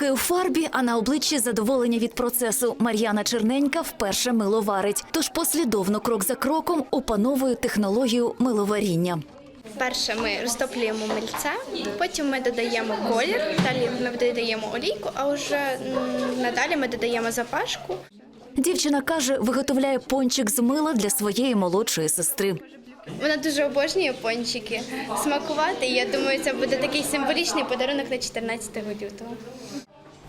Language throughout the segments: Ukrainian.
Руки у фарбі, а на обличчі задоволення від процесу. Мар'яна Черненька вперше мило варить. Тож послідовно крок за кроком опановує технологію миловаріння. Перше ми розтоплюємо мильце, потім ми додаємо колір, далі ми додаємо олійку, а вже надалі ми додаємо запашку. Дівчина каже, виготовляє пончик з мила для своєї молодшої сестри. Вона дуже обожнює пончики смакувати. І я думаю, це буде такий символічний подарунок на 14 лютого.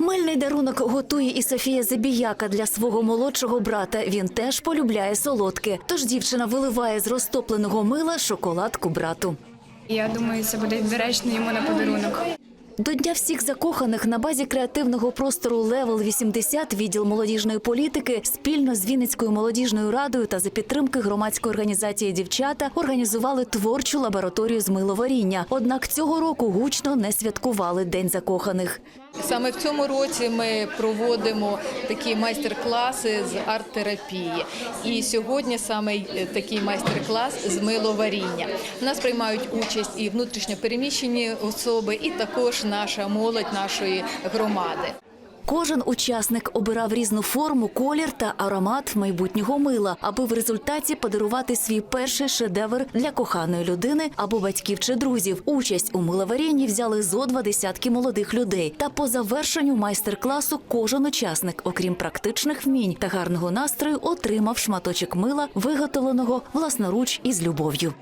Мильний дарунок готує і Софія Забіяка для свого молодшого брата. Він теж полюбляє солодке. Тож дівчина виливає з розтопленого мила шоколадку брату. Я думаю, це буде доречно йому на подарунок. До Дня всіх закоханих на базі креативного простору Левел 80 відділ молодіжної політики спільно з Вінницькою молодіжною радою та за підтримки громадської організації дівчата організували творчу лабораторію з миловаріння. Однак цього року гучно не святкували День закоханих. Саме в цьому році ми проводимо такі майстер-класи з арт-терапії. І сьогодні саме такий майстер-клас з миловаріння. У нас приймають участь і внутрішньопереміщені особи, і також наша молодь нашої громади. Кожен учасник обирав різну форму, колір та аромат майбутнього мила, аби в результаті подарувати свій перший шедевр для коханої людини або батьків чи друзів. Участь у миловарінні взяли зо два десятки молодих людей. Та по завершенню майстер-класу кожен учасник, окрім практичних вмінь та гарного настрою, отримав шматочок мила, виготовленого власноруч із любов'ю.